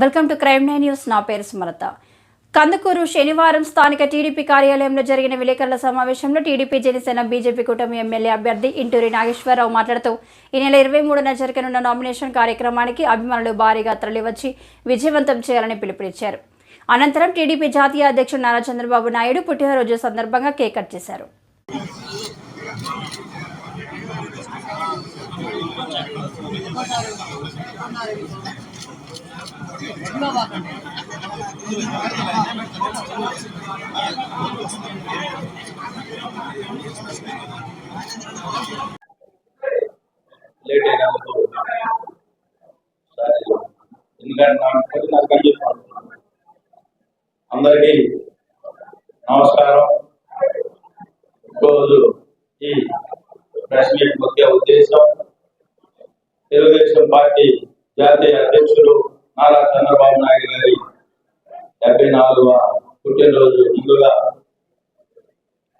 Welcome to crime nine news. నా పేరు సుమలత. కందుకూరు శనివారం స్థానిక టీడీపీ కార్యాలయంలో జరిగిన విలేకరుల సమావేశంలో టీడీపీ జనసేన బీజేపీ కూటమి ఎమ్మెల్యే అభ్యర్థి ఇంటూరి నాగేశ్వరరావు మాట్లాడుతూ ఈ నెల ఇరవై మూడున జరగనున్న నామినేషన్ కార్యక్రమానికి అభిమానులు భారీగా తరలివచ్చి విజయవంతం చేయాలని పిలుపునిచ్చారు. అనంతరం టీడీపీ జాతీయ అధ్యక్షుడు నారా చంద్రబాబు నాయుడు పుట్టినరోజు సందర్భంగా కేక్ కట్ చేశారు. లేట్ అయినందుకు ఎందుకంటే నాకు పదిన్నరకు అందరికీ నమస్కారం. ఈరోజు ఈ ప్రెస్ మీట్ ముఖ్య ఉద్దేశం తెలుగుదేశం పార్టీ జాతీయ అధ్యక్షుడు నారా చంద్రబాబు నాయుడు గారి డెబ్బై నాలుగవ పుట్టినరోజు ముందుగా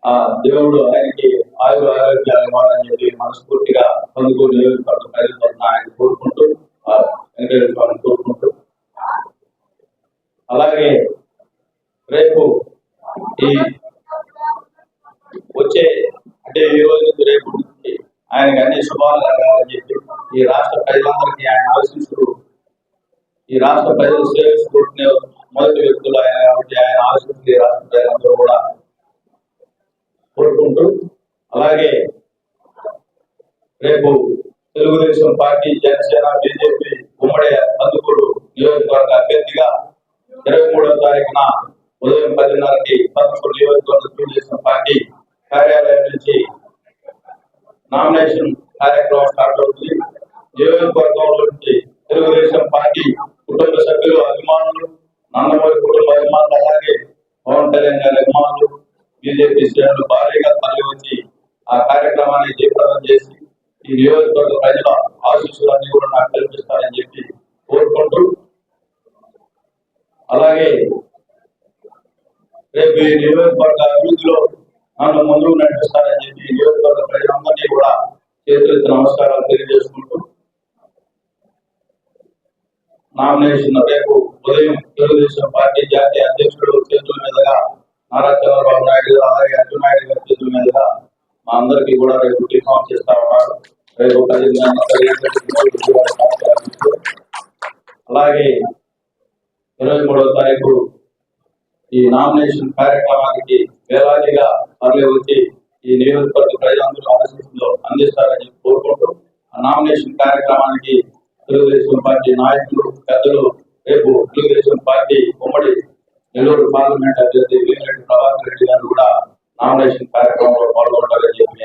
ఆ దేవుడు ఆయనకి ఆయుర ఆరోగ్యాలు ఇవ్వాలని చెప్పి మనస్ఫూర్తిగా పొందుకు నియోజకవర్గం ప్రజలతో ఆయన కోరుకుంటూ ఆ కోరుకుంటూ. అలాగే రేపు ఈ వచ్చే అంటే ఈ రోజు రేపు నుంచి ఆయనకి అన్ని శుభాలు కలగాలని చెప్పి ఈ రాష్ట్ర ప్రజలందరికీ ఆయన ఆశిస్తూ ఈ రాష్ట్ర ప్రజలు సేవించుకుంటున్న మొదటి వ్యక్తులు ఆయన కాబట్టి ఆయన ఆశిస్తూ ఈ రాష్ట్ర ప్రజలందరూ కూడా కోరుకుంటూ అలాగే రేపు తెలుగుదేశం పార్టీ జనసేన బీజేపీ ఉమ్మడి అందుకూరు నియోజకవర్గ అభ్యర్థిగా ఇరవై మూడవ తారీఖున ఉదయం పదిన్నరకి పదకొండు నియోజకవర్గ తెలుగుదేశం పార్టీ కార్యాలయం నుంచి నామినేషన్ కార్యక్రమం స్టార్ట్ అవుతుంది. నియోజకవర్గంలో నుంచి తెలుగుదేశం పార్టీ కుటుంబ సభ్యులు అభిమానులు నాన్నవారి కుటుంబ అభిమానులు అలాగే పవన్ కళ్యాణ్ గారి అభిమానులు బీజేపీ శ్రేణులు భారీగా తరలి వచ్చి ఆ కార్యక్రమాన్ని జయప్రదం చేసి ఈ నియోజకవర్గ ప్రజల ఆశీస్సులన్నీ కూడా నాకు కల్పిస్తారని చెప్పి కోరుకుంటూ అలాగే రేపు ఈ నియోజకవర్గ అభివృద్ధిలో నన్ను ముందుకు నడిపిస్తారని చెప్పి ఈ నియోజకవర్గ ప్రజలందరినీ కూడా చేతులెత్తి నమస్కారాలు తెలియజేసుకుంటూ నామినేషన్ రేపు ఉదయం తెలుగుదేశం పార్టీ జాతీయ అధ్యక్షుడు చేతుల మీదుగా నారా చంద్రబాబు నాయుడు అలాగే అచ్చెన్నాయుడు గారి చేతుల మీదుగా మా అందరికీ కూడా రేపు రిఫార్మ్ చేస్తా ఉన్నారు. రేపు అలాగే ఇరవై మూడవ తారీఖు ఈ నామినేషన్ కార్యక్రమానికి వేలాదిగా తరలి వచ్చి ఈ నియోజకవర్గ ప్రజలందరూ ఆశీస్సులు అందిస్తారని కోరుకుంటూ ఆ నామినేషన్ కార్యక్రమానికి తెలుగుదేశం పార్టీ నాయకులు పెద్దలు రేపు తెలుగుదేశం పార్టీ ఉమ్మడి నెల్లూరు పార్లమెంట్ అభ్యర్థి వేమిరెడ్డి ప్రభాకర్ రెడ్డి గారు కూడా నామినేషన్ కార్యక్రమంలో పాల్గొంటారని చెప్పి